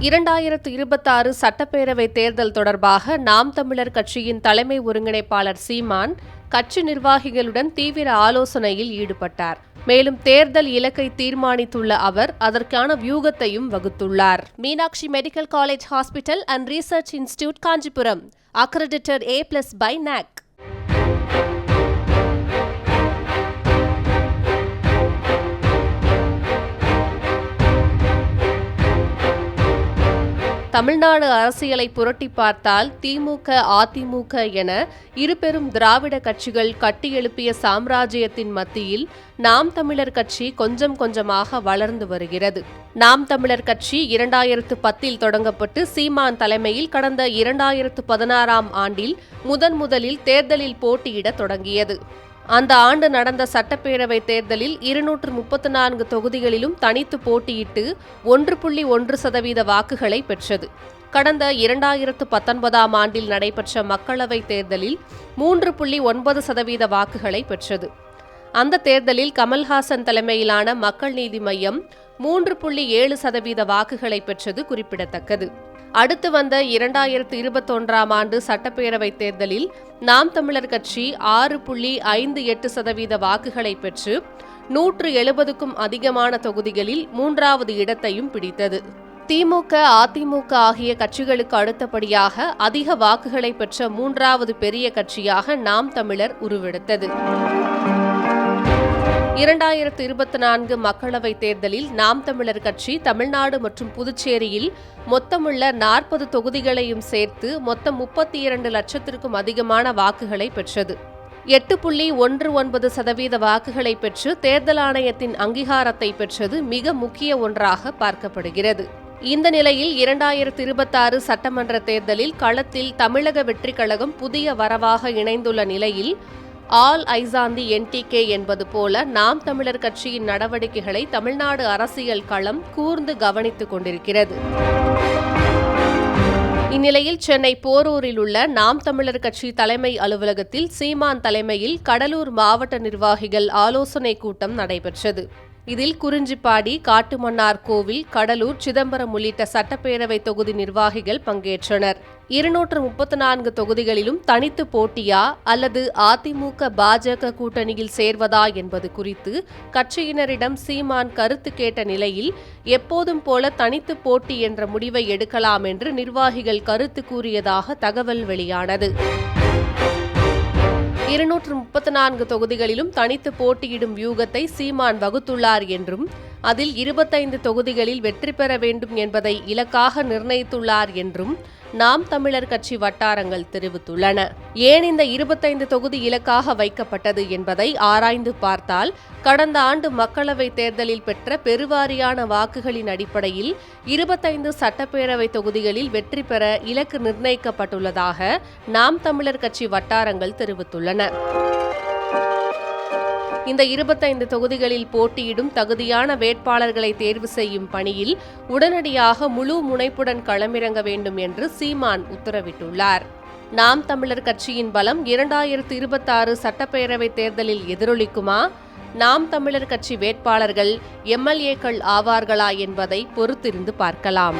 இரண்டாயிரத்து இருபத்தாறு சட்டப்பேரவை தேர்தல் தொடர்பாக நாம் தமிழர் கட்சியின் தலைமை ஒருங்கிணைப்பாளர் சீமான் கட்சி நிர்வாகிகளுடன் தீவிர ஆலோசனையில் ஈடுபட்டார். மேலும் தேர்தல் இலக்கை தீர்மானித்துள்ள அவர் அதற்கான வியூகத்தையும் வகுத்துள்ளார். Meenakshi medical college hospital and research institute Kanchipuram accredited A plus by NAAC Tamil Nadu அரசியலை புரட்டி பார்த்தால் திமுக அதிமுக என இரு பெரும் திராவிட கட்சிகள் கட்டியெழுப்பிய சாம்ராஜ்யத்தின் மத்தியில் நாம் தமிழர் கட்சி கொஞ்சம் கொஞ்சமாக வளர்ந்து வருகிறது. நாம் தமிழர் கட்சி இரண்டாயிரத்து பத்தில் தொடங்கப்பட்டு சீமான் தலைமையில் கடந்த இரண்டாயிரத்து பதினாறாம் ஆண்டில் முதன் முதலில் தேர்தலில் போட்டியிட தொடங்கியது. அந்த ஆண்டு நடந்த சட்டப்பேரவை தேர்தலில் இருநூற்று முப்பத்து நான்கு தொகுதிகளிலும் தனித்து போட்டியிட்டு ஒன்று புள்ளி ஒன்று சதவீத வாக்குகளை பெற்றது. கடந்த இரண்டாயிரத்து பத்தொன்பதாம் ஆண்டில் நடைபெற்ற மக்களவைத் தேர்தலில் மூன்று புள்ளி ஒன்பது சதவீத வாக்குகளை பெற்றது. அந்த தேர்தலில் கமல்ஹாசன் தலைமையிலான மக்கள் நீதி மையம் மூன்று புள்ளி ஏழு சதவீத வாக்குகளை பெற்றது குறிப்பிடத்தக்கது. அடுத்து வந்த இரண்டாயிரத்து இருபத்தொன்றாம் ஆண்டு சட்டப்பேரவைத் தேர்தலில் நாம் தமிழர் கட்சி ஆறு புள்ளி ஐந்து எட்டு சதவீத வாக்குகளை பெற்று நூற்று எழுபதுக்கும் அதிகமான தொகுதிகளில் மூன்றாவது இடத்தையும் பிடித்தது. திமுக அதிமுக ஆகிய கட்சிகளுக்கு அடுத்தபடியாக அதிக வாக்குகளை பெற்ற மூன்றாவது பெரிய கட்சியாக நாம் தமிழர் உருவெடுத்தது. இரண்டாயிரத்து இருபத்தி நான்கு மக்களவைத் தேர்தலில் நாம் தமிழர் கட்சி தமிழ்நாடு மற்றும் புதுச்சேரியில் மொத்தமுள்ள நாற்பது தொகுதிகளையும் சேர்த்து மொத்தம் முப்பத்தி இரண்டு லட்சத்திற்கும் அதிகமான வாக்குகளை பெற்றது. எட்டு புள்ளி ஒன்று ஒன்பது சதவீத வாக்குகளை பெற்று தேர்தல் ஆணையத்தின் அங்கீகாரத்தை பெற்றது மிக முக்கிய ஒன்றாக பார்க்கப்படுகிறது. இந்த நிலையில் இரண்டாயிரத்தி இருபத்தாறு சட்டமன்ற தேர்தலில் களத்தில் தமிழக வெற்றிக் கழகம் புதிய வரவாக இணைந்துள்ள நிலையில் ஆல் ஐசாந்தி என்டிகே என்பது போல நாம் தமிழர் கட்சியின் நடவடிக்கைகளை தமிழ்நாடு அரசியல் களம் கூர்ந்து கவனித்துக் கொண்டிருக்கிறது. இந்நிலையில் சென்னை போரூரில் உள்ள நாம் தமிழர் கட்சி தலைமை அலுவலகத்தில் சீமான் தலைமையில் கடலூர் மாவட்ட நிர்வாகிகள் ஆலோசனை கூட்டம் நடைபெற்றது. இதில் குறிஞ்சிப்பாடி காட்டுமன்னார் கோவில் கடலூர் சிதம்பரம் உள்ளிட்ட சட்டப்பேரவை தொகுதி நிர்வாகிகள் பங்கேற்றனர். இருநூற்று முப்பத்தி நான்கு தொகுதிகளிலும் தனித்து போட்டியா அல்லது அதிமுக பாஜக கூட்டணியில் சேர்வதா என்பது குறித்து கட்சியினரிடம் சீமான் கருத்து கேட்ட நிலையில் எப்போதும் போல தனித்து போட்டி என்ற முடிவை எடுக்கலாம் என்று நிர்வாகிகள் கருத்து கூறியதாக தகவல் வெளியானது. இருநூற்று முப்பத்தி நான்கு தொகுதிகளிலும் தனித்து போட்டியிடும் வியூகத்தை சீமான் வகுத்துள்ளார் என்றும் அதில் இருபத்தைந்து தொகுதிகளில் வெற்றி பெற வேண்டும் என்பதை இலக்காக நிர்ணயித்துள்ளார் என்றும் நாம் தமிழர் கட்சி வட்டாரங்கள் தெரிவித்துள்ளன. ஏன் இந்த இருபத்தைந்து தொகுதி இலக்காக வைக்கப்பட்டது என்பதை ஆராய்ந்து பார்த்தால் கடந்த ஆண்டு மக்களவைத் தேர்தலில் பெற்ற பெருவாரியான வாக்குகளின் அடிப்படையில் இருபத்தைந்து சட்டப்பேரவை தொகுதிகளில் வெற்றி பெற இலக்கு நிர்ணயிக்கப்பட்டுள்ளதாக நாம் தமிழர் கட்சி வட்டாரங்கள் தெரிவித்துள்ளன. இந்த இருபத்தைந்து தொகுதிகளில் போட்டியிடும் தகுதியான வேட்பாளர்களை தேர்வு செய்யும் பணியில் உடனடியாக முழு முனைப்புடன் களமிறங்க வேண்டும் என்று சீமான் உத்தரவிட்டுள்ளார். நாம் தமிழர் கட்சியின் பலம் இரண்டாயிரத்து இருபத்தாறு சட்டப்பேரவைத் தேர்தலில் எதிரொலிக்குமா? நாம் தமிழர் கட்சி வேட்பாளர்கள் எம்எல்ஏக்கள் ஆவார்களா என்பதை பொறுத்திருந்து பார்க்கலாம்.